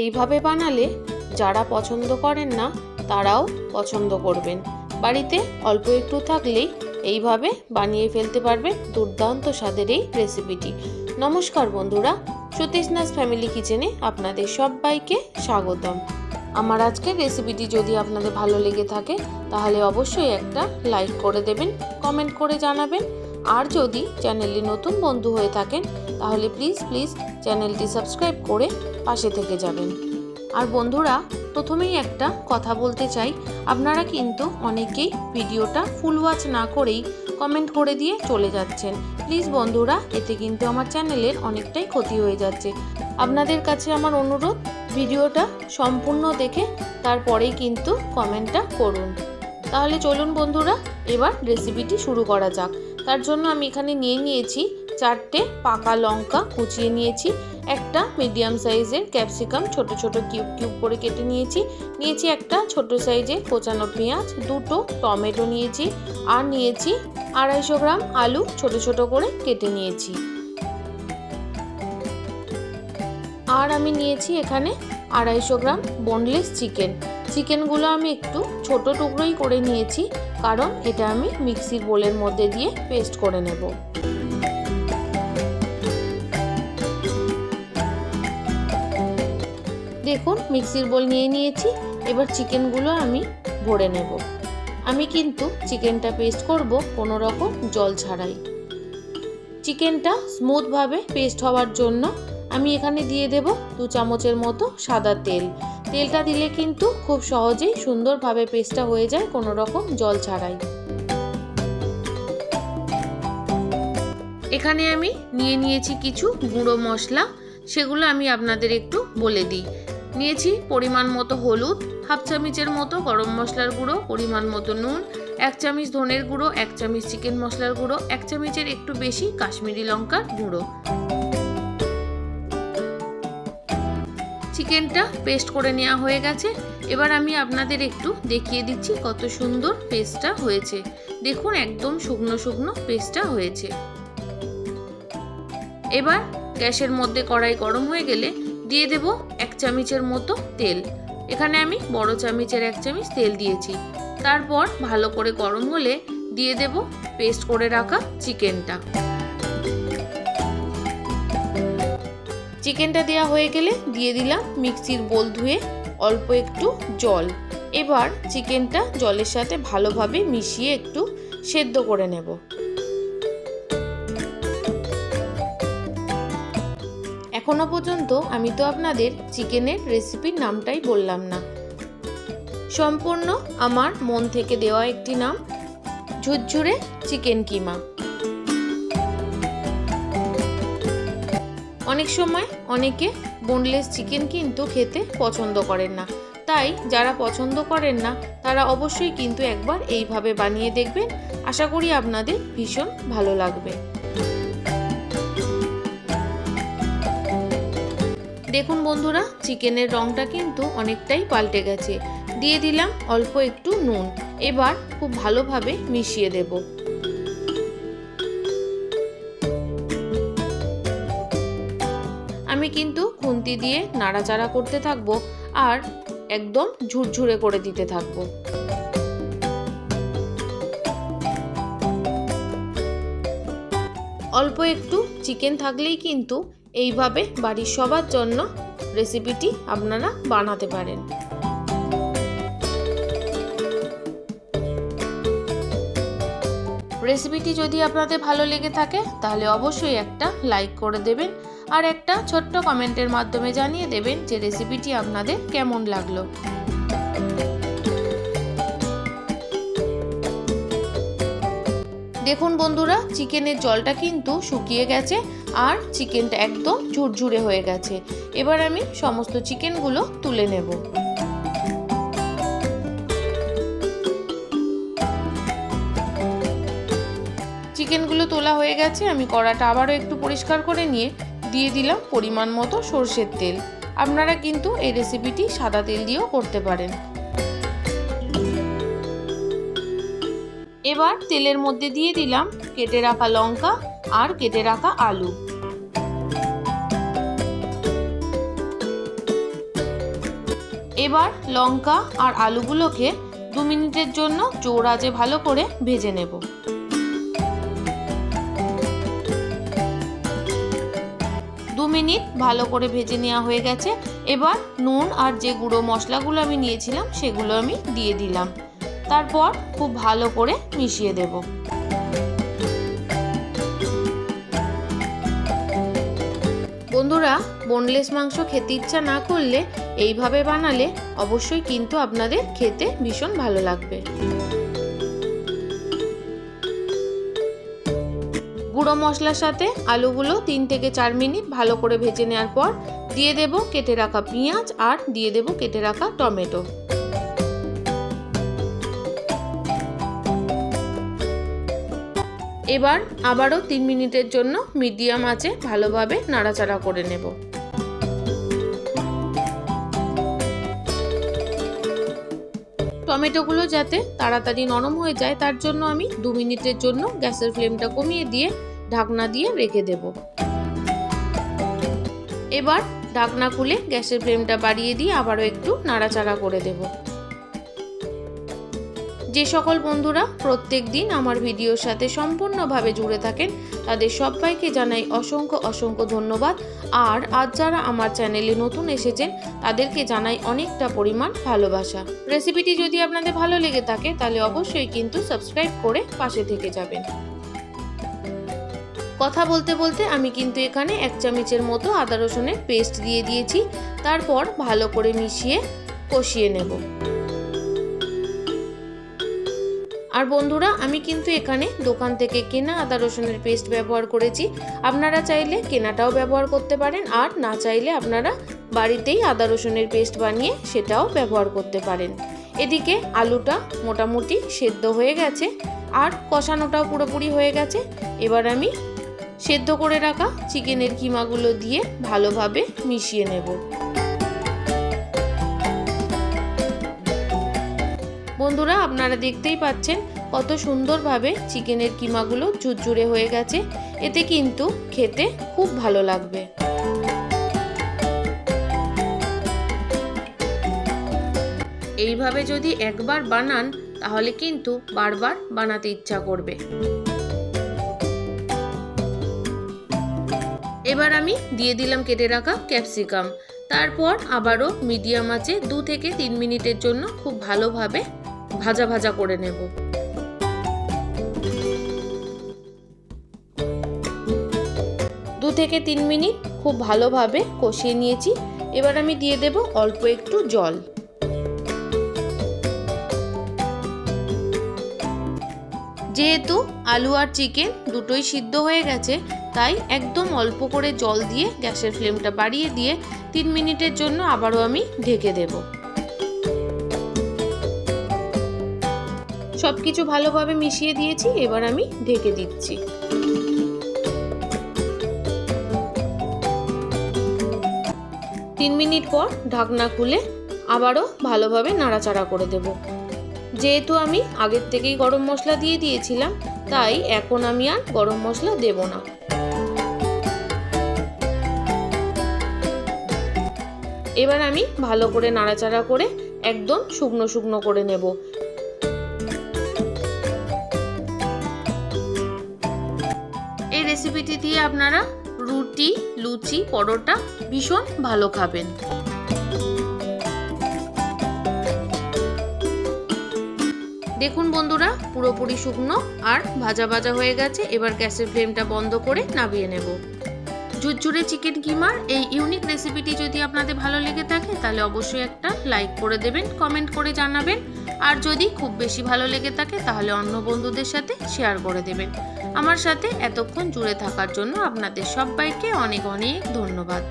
এইভাবে বানালে যারা পছন্দ করেন না, তারাও পছন্দ করবেন। বাড়িতে অল্প একটু থাকলেই এইভাবে বানিয়ে ফেলতে পারবেন দুর্দান্ত স্বাদের এই রেসিপিটি। নমস্কার বন্ধুরা সতীশনাথ ফ্যামিলি কিচেনে আপনাদের সবাইকে স্বাগতম। আমার আজকের রেসিপিটি যদি আপনাদের ভালো লেগে থাকে, তাহলে অবশ্যই একটা লাইক করে দেবেন, কমেন্ট করে জানাবেন আর যদি চ্যানেলটি নতুন বন্ধু হয়ে থাকেন, তাহলে প্লিজ প্লিজ চ্যানেলটি সাবস্ক্রাইব করে পাশে থেকে যাবেন। আর বন্ধুরা, প্রথমেই একটা কথা বলতে চাই। আপনারা কিন্তু অনেকেই ভিডিওটা ফুল ওয়াচ না করেই কমেন্ট করে দিয়ে চলে যাচ্ছেন। প্লিজ বন্ধুরা, এতে কিন্তু আমার চ্যানেলের অনেকটাই ক্ষতি হয়ে যাচ্ছে। আপনাদের কাছে আমার অনুরোধ, ভিডিওটা সম্পূর্ণ দেখে তারপরেই কিন্তু কমেন্টটা করুন। তাহলে চলুন বন্ধুরা, এবার রেসিপিটি শুরু করা যাক। তার জন্য আমি এখানে নিয়ে নিয়েছি চারটে পাকা লঙ্কা কুচিয়ে নিয়েছি, একটা মিডিয়াম সাইজের ক্যাপসিকাম ছোট ছোট কিউব কিউব করে কেটে নিয়েছি নিয়েছি একটা ছোট সাইজের কোচানো পেঁয়াজ, দুটো টমেটো নিয়েছি, আর নিয়েছি আড়াইশো গ্রাম আলু ছোট ছোট করে কেটে নিয়েছি। আর আমি নিয়েছি এখানে আড়াইশো গ্রাম বোনলেস চিকেন চিকেনগুলো আমি একটু ছোট টুকরোই করে নিয়েছি, কারণ এটা আমি মিক্সির বোলের মধ্যে দিয়ে পেস্ট করে নেব। দেখুন, মিক্সির বোল নিয়ে নিয়েছি, এবার চিকেনগুলো আমি ভরে নেব। আমি কিন্তু চিকেনটা পেস্ট করব কোনো রকম জল ছাড়াই। চিকেনটা স্মুথভাবে পেস্ট হওয়ার জন্য আমি এখানে দিয়ে দেব দু চামচের মতো সাদা তেল। তেলটা দিলে কিন্তু খুব সহজেই সুন্দরভাবে পেস্টটা হয়ে যায় কোনো রকম জল ছাড়াই। এখানে আমি নিয়ে নিয়েছি কিছু গুঁড়ো মশলা, সেগুলো আমি আপনাদের একটু বলে দিই। নিয়েছি পরিমাণ মতো হলুদ, হাফ চামচের মতো গরম মশলার গুঁড়ো, পরিমাণ মতো নুন, এক চামচ ধনের গুঁড়ো, এক চামচ চিকেন মশলার গুঁড়ো, এক চামচের একটু বেশি কাশ্মীরি লঙ্কার গুঁড়ো। চিকেনটা পেস্ট করে নেওয়া হয়ে গেছে। এবার আমি আপনাদের একটু দেখিয়ে দিচ্ছি কত সুন্দর পেস্টটা হয়েছে। দেখুন, একদম শুকনো শুকনো পেস্টটা হয়েছে। এবার গ্যাসের মধ্যে কড়াই গরম হয়ে গেলে দিয়ে দেব এক চামচের মতো তেল। এখানে আমি বড় চামচের এক চামচ তেল দিয়েছি। তারপর ভালো করে গরম হলে দিয়ে দেব পেস্ট করে রাখা চিকেনটা। চিকেনটা দেওয়া হয়ে গেলে দিয়ে দিলাম মিক্সির বোল ধুয়ে অল্প একটু জল। এবার চিকেনটা জলের সাথে ভালোভাবে মিশিয়ে একটু সেদ্ধ করে নেব। এখনও পর্যন্ত আমি তো আপনাদের চিকেনের রেসিপির নামটাই বললাম না। সম্পূর্ণ আমার মন থেকে দেওয়া একটি নাম, ঝুরঝুরে চিকেন কিমা। অনেক সময় অনেকে বোনলেস চিকেন কিন্তু খেতে পছন্দ করেন না। তাই যারা পছন্দ করেন না, তারা অবশ্যই কিন্তু একবার এইভাবে বানিয়ে দেখবেন। আশা করি আপনাদের ভীষণ ভালো লাগবে। দেখুন বন্ধুরা চিকেনের রঙটা কিন্তু অনেকটাই পাল্টে গেছে। দিয়ে দিলাম অল্প একটু নুন। এবার খুব ভালোভাবে মিশিয়ে দেব। কিন্তু খুন্তি দিয়ে নাড়াচাড়া করতে থাকব আর একদম ঝুরঝুরে করে দিতে থাকব। অল্প একটু চিকেন থাকলেই কিন্তু এইভাবে বাড়ির সবার জন্য রেসিপিটি আপনারা বানাতে পারেন। রেসিপিটি যদি আপনাদের ভালো লেগে থাকে, তাহলে অবশ্যই একটা লাইক করে দেবেন আর একটা ছোট্ট কমেন্টের মাধ্যমে জানিয়ে দেবেন যে রেসিপিটি আপনাদের কেমন লাগল। দেখুন বন্ধুরা চিকেনের জলটা কিন্তু শুকিয়ে গেছে আর চিকেনটা একদম ঝুরঝুরে হয়ে গেছে। এবার আমি সমস্ত চিকেনগুলো তুলে নেব। চিকেনগুলো তোলা হয়ে গেছে, আমি কড়াটা আবারও একটু পরিষ্কার করে নিয়ে দিয়ে দিলাম পরিমাণ মতো সর্ষের তেল। আপনারা কিন্তু এই রেসিপিটি সাদা তেল দিয়েও করতে পারেন। এবার তেলের মধ্যে দিয়ে দিলাম কেটে রাখা লঙ্কা আর কেটে রাখা আলু। এবার লঙ্কা আর আলুগুলোকে দু মিনিটের জন্য আঁচে ভালো করে ভেজে নেব। মিনিট ভালো করে ভেজে নেওয়া হয়ে গেছে। এবার নুন আর যে গুঁড়ো মশলাগুলো আমি নিয়েছিলাম, সেগুলো আমি দিয়ে দিলাম। তারপর খুব ভালো করে মিশিয়ে দেব। বন্ধুরা বোনলেস মাংস খেতে ইচ্ছা না করলে এইভাবে বানালে অবশ্যই কিন্তু আপনাদের খেতে ভীষণ ভালো লাগবে। গুঁড়ো মশলার সাথে আলুগুলো তিন থেকে চার মিনিট ভালো করে ভেজে নেওয়ার পর দিয়ে দেব কেটে রাখা পেঁয়াজ আর দিয়ে দেব কেটে রাখা টমেটো। এবার আবারও তিন মিনিটের জন্য মিডিয়াম আছে ভালোভাবে নাড়াচাড়া করে নেব। টমেটোগুলো যাতে তাড়াতাড়ি নরম হয়ে যায়, তার জন্য আমি দু মিনিটের জন্য গ্যাসের ফ্লেমটা কমিয়ে দিয়ে ঢাকনা দিয়ে রেখে দেব। এবার ঢাকনা খুলে গ্যাসের ফ্লেমটা বাড়িয়ে দিয়ে আবারও একটু নাড়াচাড়া করে দেব। যে সকল বন্ধুরা প্রত্যেক দিন আমার ভিডিওর সাথে সম্পূর্ণভাবে জুড়ে থাকেন, তাদের সবাইকে জানাই অসংখ্য অসংখ্য ধন্যবাদ। আর আজ যারা আমার চ্যানেলে নতুন এসেছেন, তাদেরকে জানাই অনেকটা পরিমাণ ভালোবাসা। রেসিপিটি যদি আপনাদের ভালো লেগে থাকে, তাহলে অবশ্যই কিন্তু সাবস্ক্রাইব করে পাশে থেকে যাবেন। কথা বলতে বলতে আমি কিন্তু এখানে এক চামচের মতো আদা রসুনের পেস্ট দিয়ে দিয়েছি। তারপর ভালো করে মিশিয়ে কষিয়ে নেব। আর বন্ধুরা, আমি কিন্তু এখানে দোকান থেকে কেনা আদা রসুনের পেস্ট ব্যবহার করেছি। আপনারা চাইলে কেনাটাও ব্যবহার করতে পারেন, আর না চাইলে আপনারা বাড়িতেই আদা রসুনের পেস্ট বানিয়ে সেটাও ব্যবহার করতে পারেন। এদিকে আলুটা মোটামুটি সেদ্ধ হয়ে গেছে, আর কষানোটাও পুরোপুরি হয়ে গেছে। এবার আমি সেদ্ধ করে রাখা চিকেনের কিমাগুলো দিয়ে ভালোভাবে মিশিয়ে নেব। বন্ধুরা, আপনারা দেখতেই পাচ্ছেন কত সুন্দরভাবে চিকেনের কিমাগুলো ঝুরঝুরে হয়ে গেছে। এতে কিন্তু খেতে খুব ভালো লাগবে। এইভাবে যদি একবার বানান, তাহলে কিন্তু বারবার বানাতে ইচ্ছা করবে। এবার আমি দিয়ে দিলাম কেটে রাখা ক্যাপসিকাম। তারপর আবারও মিডিয়াম আঁচে দু থেকে তিন মিনিটের জন্য খুব ভালোভাবে ভাজা ভাজা করে নেব। দু থেকে তিন মিনিট খুব ভালোভাবে কষিয়ে নিয়েছি। এবার আমি দিয়ে দেব অল্প একটু জল। যেহেতু আলু আর চিকেন দুটোই সিদ্ধ হয়ে গেছে, তাই একদম অল্প করে জল দিয়ে গ্যাসের ফ্লেমটা বাড়িয়ে দিয়ে তিন মিনিটের জন্য আবারও আমি ঢেকে দেব। সব কিছু ভালোভাবে মিশিয়ে দিয়েছি, এবার আমি ঢেকে দিচ্ছি। তিন মিনিট পর ঢাকনা খুলে আবারও ভালোভাবে নাড়াচাড়া করে দেব। যেহেতু আমি আগের থেকেই গরম মশলা দিয়ে দিয়েছিলাম, তাই এখন আমি আর গরম মশলা দেব না। এবার আমি ভালো করে নাড়াচাড়া করে একদম শুকনো শুকনো করে নেব। রেসিপিটি দিয়ে আপনারা রুটি, লুচি, পরোটা ভীষণ ভালো খাবেন। দেখুন বন্ধুরা, পুরোপুরি শুকনো আর ভাজা ভাজা হয়ে গেছে। এবার গ্যাসের ফ্লেমটা বন্ধ করে নামিয়ে নেব। ঝুরঝুরে চিকেন কিমার এই ইউনিক রেসিপিটি যদি আপনাদের ভালো লেগে থাকে, তাহলে অবশ্যই একটা লাইক করে দেবেন, কমেন্ট করে জানাবেন। আর যদি খুব বেশি ভালো লেগে থাকে, তাহলে অন্য বন্ধুদের সাথে শেয়ার করে দেবেন। আমার সাথে এতক্ষণ জুড়ে থাকার জন্য আপনাদের সবাইকে অনেক অনেক ধন্যবাদ।